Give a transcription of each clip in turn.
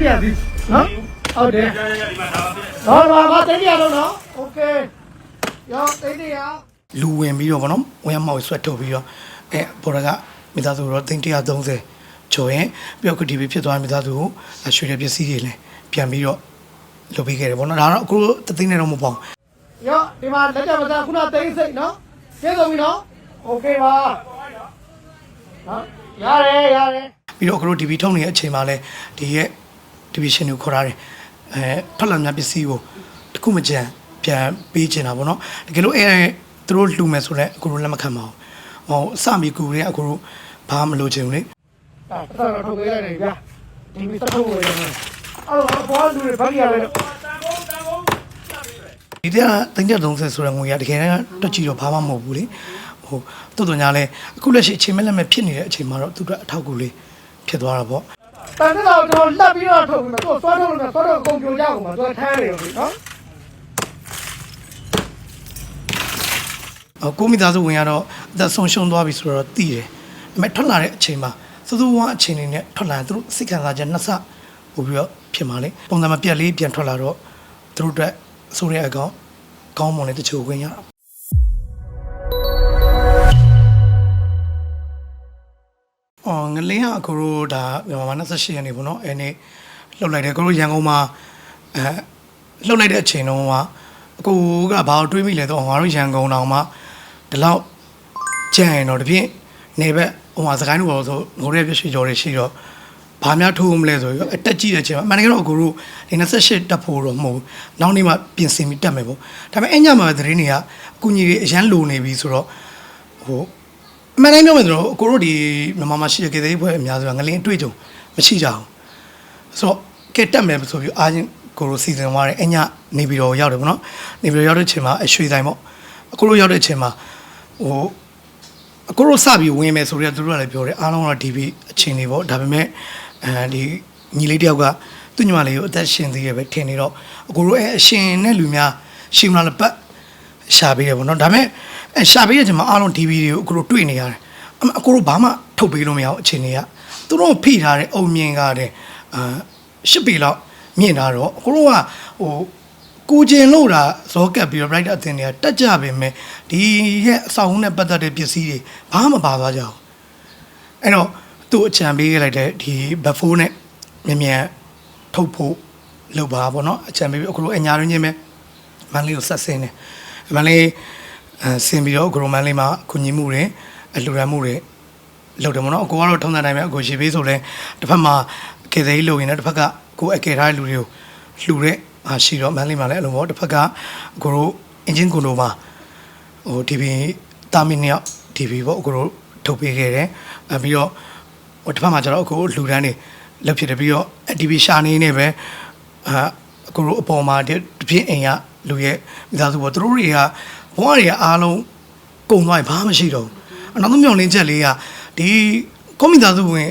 ပြရသည်နော်ဟုတ်တယ် ရရရဒီမှာဒါပါသေးတယ် ဟောပါပါသိပြရတော့နော်โอเคရောသိနေရလူဝင်ပြီးတော့ဗောနော်ဝင်မောက်ဆွတ်ထုတ်ပြီးတော့အဲဘော်ရကမိသားစုတော့သိန်း130ကျော်ရင်ပြောက်ကတီဗီဖြစ်သွားမိသားစုကိုရွှေရပစ္စည်းတွေလည်းပြန်ပြီးတော့လုပ်ပေးခဲ့တယ်ဗောနော်ဒါတော့အခုတသိန်းနဲ့တော့မပေါ့ရောဒီမှာလက်ကြမစားခုနသိန်းစိတ်နော်ကျေးဇူးပြီနော်โอเคပါနော်ရတယ်ရတယ်ပြီးတော့အခုတို့ DV ထုတ်နေတဲ့အချိန်မှာလဲဒီရဲ့ division ကိုခေါ်ရတယ်အဲထွက်လာများပစ္စည်းကိုတစ်ခုမကြံပြန်ပေးချင်တာပေါ့နော်တကယ်လို့အဲသူတို့လှူမယ်ဆိုတော့အခုတို့လက်မခံပါဘူးဟောစမီကူတွေကအခုတို့ဘာမှမလုပ်ချင်ဘူးလေအဲဆက်တော့ထုတ်ပေးလိုက်တယ်ဗျာဒီမီစထုတ်ဝယ်တယ်အဲ့တော့ဘောလူတွေဘာကြီးရလဲတန်ကုန်တန်ကုန်ပြပေးတယ်ဒီတဲ့တင်ကြ30ဆိုတဲ့ငွေရတကယ်တမ်းတက်ကြည့်တော့ဘာမှမဟုတ်ဘူးလေဟိုတော်တော်ညာလဲအခုလက်ရှိအချိန်မဲ့လက်မဲ့ဖြစ်နေတဲ့အချိန်မှာတော့သူတို့အထောက်အကူလေးဖြစ်သွားတာပေါ့ တန်တဲ့တော့ကျွန်တော်လက်ပြီးတော့ထုတ်ပြီးတော့သွားထုတ်လို့သွားတော့အကုန်ပြိုကြအောင်ပါသူကထမ်းနေရောနော်အကိုမိသားစုဝင်ရတော့အသက်ဆုံးရှုံးသွားပြီဆိုတော့တည်တယ်အမေထွက်လာတဲ့အချိန်မှာစိုးစိုးဝါအချိန်လေးနဲ့ထွက်လာရင်သူတို့စိတ်ခံစားချက်နှစ်ဆပို့ပြီးတော့ဖြစ်မှာလေပုံစံမပြတ်လေးပြန်ထွက်လာတော့သူတို့အတွက်ဆိုတဲ့အကောင်ကောင်းမွန်တဲ့တချို့ဝင်ရတာ ငလင်းကအခုတို့ဒါမြန်မာမှာ28ရက်နေပေါ့နော်အဲနေ့လှုပ်လိုက်တယ်အခုတို့ရန်ကုန်မှာအဲလှုပ်လိုက်တဲ့အချိန်တုန်းကအကိုကဘာလို့တွေးမိလဲတော့ငါတို့ရန်ကုန်တောင်မှာဒီလောက်ကြံရင်တော့တပြင်းနေဘက်ဟိုမှာစကိုင်းတို့ဘောဆိုငိုရဲပြည့်ရွှေကျော်တွေရှိတော့ဘာများထိုးမလဲဆိုပြီးအတက်ကြည့်တဲ့အချိန်မှာအမှန်တကယ်တော့အကိုတို့ဒီ28တက်ဖို့တော့မဟုတ်ဘူးနောက်နေ့မှပြင်ဆင်ပြီးတက်မယ်ပေါ့ဒါပေမဲ့အဲ့ညမှာသတင်းတွေကအကူကြီးတွေအရန်လိုနေပြီဆိုတော့ဟို အမှန်တိုင်းပြောမယ်ဆိုတော့အကိုတို့ဒီမြန်မာမှာရှိတဲ့ကေသေးဖွဲ့အများစုကငလင်းအတွေ့အကြုံမရှိကြဘူးဆိုတော့ကဲတက်မယ်ဆိုပြီးအားချင်းကိုလိုစီစဉ်သွားတယ်အညနေပြီးတော့ရောက်တယ်ပေါ့နော်နေပြီးတော့ရောက်တဲ့အချိန်မှာအရွှေဆိုင်ပေါ့အခုတို့ရောက်တဲ့အချိန်မှာဟိုအခုတို့စပြီးဝင်မယ်ဆိုတော့သူတို့ကလည်းပြောတယ်အားလုံးတော့ DB အချိန်နေပေါ့ဒါပေမဲ့အဲဒီညီလေးတယောက်ကသူ့ညီမလေးကိုအသက်ရှင်သေးရပဲထင်နေတော့အခုတို့အဲအရှင်နဲ့လူများရှင်မလားလည်းပတ် ရှာပေးတယ်ပေါ့နော်ဒါပေမဲ့အဲရှာပေးတဲ့အချိန်မှာအားလုံး DB တွေကိုအခုတို့တွေ့နေရတယ်အမအခုတို့ဘာမှထုတ်ပေးလို့မရအောင်အချိန်တွေကသူတို့ဖိထားတဲ့အုံမြင်ကားတဲ့အာရှစ်ပေလောက်မြင်တာတော့အခုတို့ကဟို ကိုကျင်လို့တာဇောကပ်ပြီးတော့ bright အသင်တွေကတက်ကြပေမဲ့ဒီရဲ့အဆောင်နဲ့ပတ်သက်တဲ့ပစ္စည်းတွေဘာမှမပါသွားကြဘူးအဲ့တော့သူ့အချံပေးခဲ့လိုက်တဲ့ဒီဘက်ဖိုးနဲ့မြ мян ထုတ်ဖို့လုပ်ပါပေါ့နော်အချံပေးပြီးအခုလိုအညာရင်းချင်းပဲမန်လေးကိုဆက်ဆင်းတယ် မန်လေးအဲဆင်းပြီးတော့ဂရိုမန်လေးမှာကုညီမှုတွေအလှူရမှုတွေလုပ်တယ်ပေါ့နော်အကိုကတော့ထုံးစံတိုင်းပဲအကိုရှိပေးဆိုလဲတစ်ဖက်မှာကေသေးလုပ်ရင်လည်းတစ်ဖက်ကကိုအကယ်ထားတဲ့လူတွေကိုလှူတဲ့ဟာရှိတော့မန်လေးမှာလည်းအဲ့လိုပေါ့တစ်ဖက်ကကိုတို့အင်ဂျင်ကိုလိုမှာဟို TV တာမီနှစ်ယောက် TV ပေါ့အကိုတို့ထုတ်ပေးခဲ့တယ်အဲပြီးတော့ဟိုတစ်ဖက်မှာကျတော့အကိုလှူဒန်းနေလုပ်ဖြစ်တယ်ပြီးတော့ TV ရှာနေနေပဲအာအကိုတို့အပေါ်မှာဒီတစ်ပြင်းအိမ်က လူရဲ့မိသားစုပေါ့သူတို့တွေကဘဝတွေကအားလုံးကုန်သွားရင်ဘာမှမရှိတော့ဘူးအနောက်ဆုံးမျောလင်းချက်လေးကဒီကွန်ပျူတာစုဝင်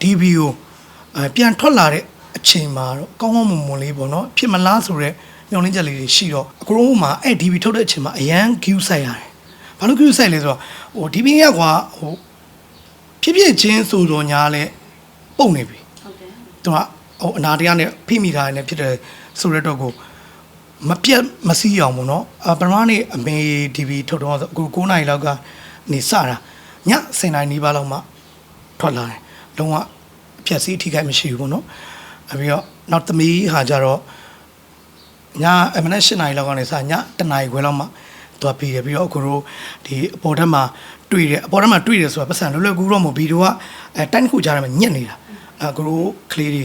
DB ကိုအဲပြန်ထွက်လာတဲ့အချိန်မှာတော့ကောင်းကောင်းမွန်မွန်လေးပေါ့နော်ဖြစ်မလားဆိုတော့မျောလင်းချက်လေးတွေရှိတော့အကိုတို့မှာအဲ့ DB ထုတ်တဲ့အချိန်မှာအရန် queue ဆိုင်ရတယ်ဘာလို့ queue ဆိုင်လဲဆိုတော့ဟို DB ကကွာဟိုဖြစ်ဖြစ်ချင်းဆိုတော့ညာလဲပုံနေပြီဟုတ်တယ်သူကဟိုအနာတရားနဲ့ဖိမိထားတယ်ဖြစ်တယ်ဆိုတဲ့တော့ကို မပြတ်မစည်းအောင်ပေါ့နော်အပထမနေ့အမေ DV ထုတ်တော့ဆိုအခု9နိုင်လောက်ကနေစတာည10နိုင်နီးပါးလောက်မှထွက်လာတယ်လုံးဝအဖြတ်စည်းအထိခိုက်မရှိဘူးပေါ့နော်အပြီးတော့နောက်သမီးဟာကြတော့ညအမနက်7နိုင်လောက်ကနေစည1နိုင်ခွဲလောက်မှသွားပြီးရပြီးတော့အခုတို့ဒီအပေါ်ထက်မှာတွေ့တယ်အပေါ်ထက်မှာတွေ့တယ်ဆိုတာပတ်စံလွယ်လွယ်ကူတော့မဟုတ်ဗီဒီယိုကအဲတိုင်းတစ်ခုကြားထဲမှာညက်နေတာအခုတို့ကလေးတွေ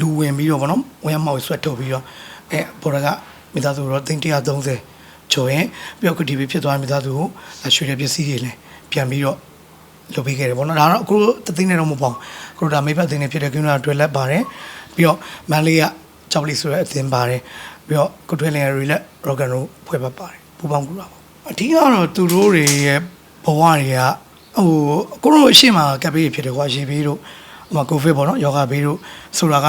လူဝင်ပြီးတော့ဗောနော်ဝင်မောက်ဆွတ်ထုတ်ပြီးတော့အဲပေါ်က မိသားစုတော့330ကျော်ရင်ပြီးတော့ခုဒီဖြစ်သွားမိသားစုကိုရွှေရပစ္စည်းတွေလည်းပြန်ပြီးတော့လုပ်ပေးခဲ့တယ်ပေါ့နော်ဒါတော့အခုတသိန်းနဲ့တော့မပေါ့အခုဒါမိဘသိန်းနဲ့ဖြစ်တဲ့ကိန်းနာတွေလက်ပါတယ်ပြီးတော့မန်လေးကကြောက်လိဆိုတဲ့အသင်းပါတယ်ပြီးတော့ကုထွေးလင်ရီလက်ရော့ဂန်တို့ဖွဲ့ပတ်ပါတယ်ပူပေါင်းကူတာပေါ့အဓိကတော့သူတို့တွေရဲ့ဘဝတွေကဟိုအခုတို့အရှိမကပ်ပေးဖြစ်တယ်ကွာရေပေးတို့ဟိုကိုဗစ်ပေါ့နော်ယောဂဘေးတို့ဆိုတာက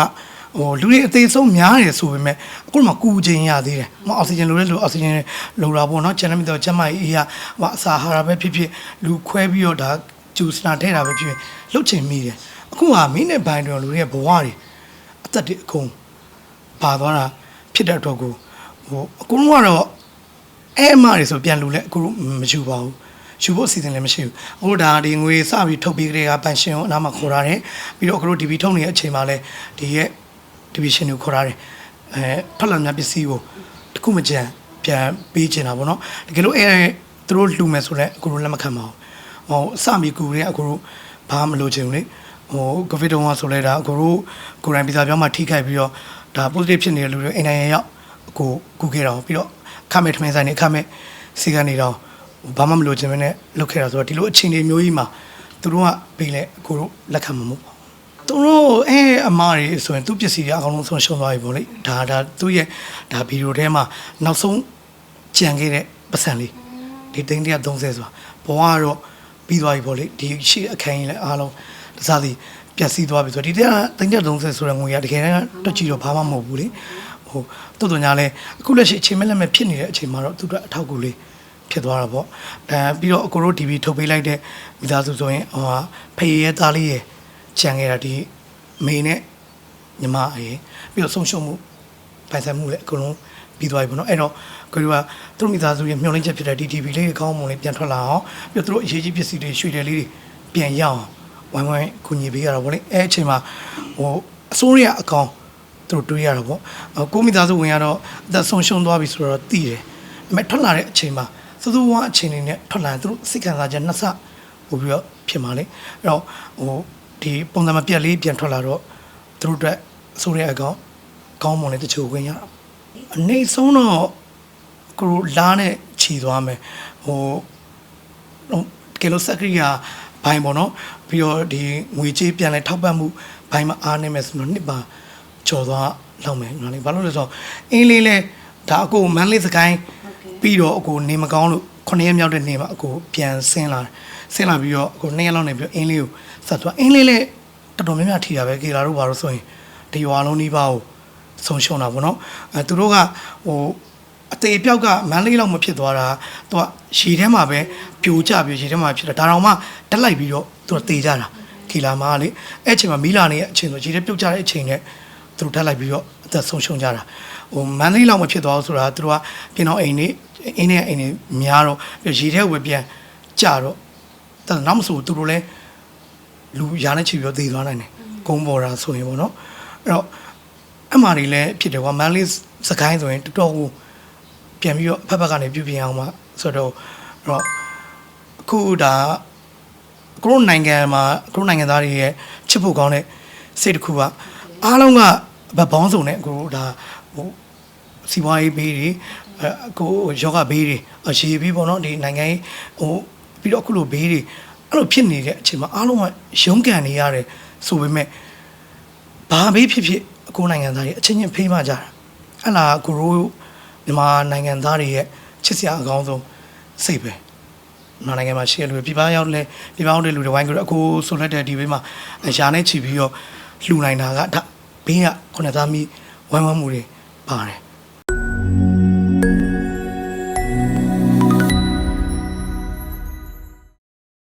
ဟိုလူတွေအသေးဆုံးများတယ်ဆိုပေမဲ့အခုမှကူခြင်းရသေးတယ်။မအောက်ဆီဂျင်လိုတဲ့လူအောက်ဆီဂျင်လိုတာပေါ့နော်။ကျန်တဲ့မိတော့ကျမကြီးအေးကဟိုအစာဟာရပဲဖြစ်ဖြစ်လူခွဲပြီးတော့ဒါဂျူစနာထဲတာပဲဖြစ်ဖြစ်လှုပ်ချင်မိတယ်။အခုကမင်းနဲ့ဘိုင်းတော်လူတွေရဲ့ဘဝတွေအသက်တွေအကုန်ပါသွားတာဖြစ်တဲ့အတွက်ကိုဟိုအကုန်လုံးကတော့အဲအမတွေဆိုပြန်လူလဲအခုမယူပါဘူးယူဖို့အစီအစဉ်လည်းမရှိဘူးအခုဒါဒီငွေစပြီးထုတ်ပြီးကြတဲ့ကပန်ရှင်ကိုအနားမှာခေါ်ထားတယ်ပြီးတော့အခုတို့ဒီဗီထုတ်နေတဲ့အချိန်မှာလဲဒီရဲ့ ဒီဗီရှင်ကိုခေါ်ထားတယ်အဲထွက်လာများပစ္စည်းကိုတခုမကြံပြန်ပေးချင်တာပေါ့နော်တကယ်လို့အဲသူတို့လှူမယ်ဆိုလဲအခုတို့လက်မခံပါဘူးဟိုအစမီကူတွေကအခုတို့ဘာမှမလုပ်ချင်ဘူးလေဟိုကိုဗစ်တုန်းကဆိုလဲဒါအခုတို့ကိုရိုင်းဗီဇာပြောင်းမှထိခိုက်ပြီးတော့ဒါ positive ဖြစ်နေတဲ့လူတွေအိမ်နိုင်ငံရောက်ကိုကူခဲ့တော့ပြီးတော့ခမဲ့ထမင်းဆိုင်နေခမဲ့စီကနေတော့ဘာမှမလုပ်ချင်မနဲ့လုပ်ခဲ့တာဆိုတော့ဒီလိုအခြေအနေမျိုးကြီးမှာသူတို့ကပေးလဲအခုတို့လက်ခံမှာမဟုတ်ပါဘူး သူတို့အဲအမားတွေဆိုရင်သူ့ပစ္စည်းတွေအကောင်လုံးဆုံးရှုံးသွားပြီပေါ့လေဒါဒါသူ့ရဲ့ဒါဗီဒီယိုထဲမှာနောက်ဆုံးကြံခဲ့တဲ့ပတ်စံလေးဒီသိန်း130ဆိုတာဘဝကတော့ပြီးသွားပြီပေါ့လေဒီရှိအခန်းကြီးလည်းအားလုံးတစားစီပျက်စီးသွားပြီဆိုတော့ဒီတဲ့သိန်း130ဆိုတဲ့ငွေကတကယ်တမ်းတွက်ကြည့်တော့ဘာမှမဟုတ်ဘူးလေဟိုတော်တော်ညာလဲအခုလက်ရှိအချိန်မဲ့လက်မဲ့ဖြစ်နေတဲ့အချိန်မှာတော့သူတို့အထောက်အကူလေးဖြစ်သွားတာပေါ့အဲပြီးတော့အကိုတို့ TV ထုတ်ပေးလိုက်တဲ့မိသားစုဆိုရင်ဟိုဟာဖေးရဲသားလေးရဲ့ ခြံခဲ့တာဒီမေနဲ့ညီမအေးပြီးတော့ဆုံးရှုံးမှုပိုင်ဆိုင်မှုလည်းအကုန်လုံးပြီးသွားပြီပေါ့နော်အဲ့တော့ကိုတို့ကသူတို့မိသားစုရဲ့မျှော်လင့်ချက်ဖြစ်တဲ့ဒီ TV လေးတွေကောင်းမွန်လေးပြန်ထွက်လာအောင်ပြီးတော့သူတို့အရေးကြီးပစ္စည်းတွေရွှေတယ်လေးတွေပြန်ရအောင်ဝိုင်းဝိုင်းကူညီပေးရတာပေါ့လေအဲ့အချိန်မှာဟိုအစိုးရအကောင်သူတို့တွေးရတာပေါ့အော်ကိုမိသားစုဝင်ရတော့အသက်ဆုံးရှုံးသွားပြီဆိုတော့တည်တယ်အမေထွက်လာတဲ့အချိန်မှာစစိုးဝါအချိန်လေးနဲ့ထွက်လာရင်သူတို့စိတ်ခံစားချက်နှစ်ဆပို့ပြီးတော့ဖြစ်မှာလေအဲ့တော့ဟို ဒီပုံစံမပြတ်လေးပြန်ထွက်လာတော့သူတို့အတွက်အစိုးရအကောင်ကောင်းမွန်လေးတချို့ဝင်ရတာအနေဆုံးတော့ကိုလိုလာနဲ့ခြီသွားမယ်ဟိုဟိုကီလိုစက်ကရီယာဘိုင်းပေါ့နော်ပြီးတော့ဒီငွေကြေးပြန်လဲထောက်ပံ့မှုဘိုင်းမှာအားနေမယ်ဆိုတော့နှစ်ပါကျော်သွားလောက်မယ်နော်လေဘာလို့လဲဆိုတော့အင်းလေးလဲဒါအကိုမန်းလေးစကိုင်းပြီးတော့အကိုနေမကောင်းလို့ခုနှစ်ရက်မြောက်တဲ့နေ့မှာအကိုပြန်ဆင်းလာတယ် ဆင်းလာပြီးတော့အကိုနှစ်ရက်လောက်နေပြီးတော့အင်းလေးကိုဆက်သွားအင်းလေးလဲတော်တော်များများထီတာပဲကေလာတို့ဘာလို့ဆိုရင်ဒီရွာလုံးဒီပါကိုဆုံးရှုံးတာပေါ့နော်အဲသူတို့ကဟိုအသေးပြောက်ကမန်းလေးလောက်မဖြစ်သွားတာသူကရေထဲမှာပဲပြိုကျပြီးရေထဲမှာဖြစ်တာဒါတော့မှတက်လိုက်ပြီးတော့သူကတေကြတာခီလာမားလေအဲ့အချိန်မှာမီလာနေတဲ့အချိန်ဆိုရေထဲပြုတ်ကျတဲ့အချိန်နဲ့သူတို့တက်လိုက်ပြီးတော့အသက်ဆုံးရှုံးကြတာဟိုမန်းလေးလောက်မဖြစ်သွားဘူးဆိုတာသူတို့ကပြင်တော့အိမ်နေအိမ်နဲ့အိမ်နေများတော့ပြီးရေထဲကိုပဲပြန်ကျတော့ဒါ နောက်မဆိုသူတို့လည်းလူရာနဲ့ချီပြီးတော့သေသွားနိုင်တယ်ကုန်းပေါ်တာဆိုရင်ပေါ့နော်အဲ့တော့အမှန်တွေလည်းဖြစ်တယ်ကွာမန်းလေးစကိုင်းဆိုရင်တော်တော်ကိုပြန်ပြီးတော့ဖက်ဖက်ကနေပြုပြင်အောင်ပါဆိုတော့အဲ့တော့အခုဒါကိုရိုနိုင်ငံမှာကိုရိုနိုင်ငံသားတွေရဲ့ချစ်ဖို့ကောင်းတဲ့စိတ်တစ်ခုကအားလုံးကဗဘောင်းစုံနဲ့ကိုဒါဟိုစီးပွားရေးဘေးတွေအဲကိုယောဂဘေးတွေအရှိဘေးပေါ့နော်ဒီနိုင်ငံရေးဟို ပြီးတော့အခုလိုဘေးတွေအဲ့လိုဖြစ်နေတဲ့အချိန်မှာအားလုံးကရုန်းကန်နေရတယ်ဆိုပေမဲ့ဘာဘေးဖြစ်ဖြစ်အကိုနိုင်ငံသားတွေအချင်းချင်းဖေးမှကြတာအဲ့လားကိုရိုမြန်မာနိုင်ငံသားတွေရဲ့ချစ်စရာအကောင်းဆုံးစိတ်ပဲမြန်မာနိုင်ငံမှာရှိရလူတွေပြပရောက်လဲပြပရောက်တဲ့လူတွေဝိုင်းကြတော့အကိုဆိုလက်တဲ့ဒီဘေးမှာရှားနဲ့ချီပြီးတော့လှူနိုင်တာကဒါဘေးကခုနသားမီဝိုင်းဝန်းမှုတွေပါတယ်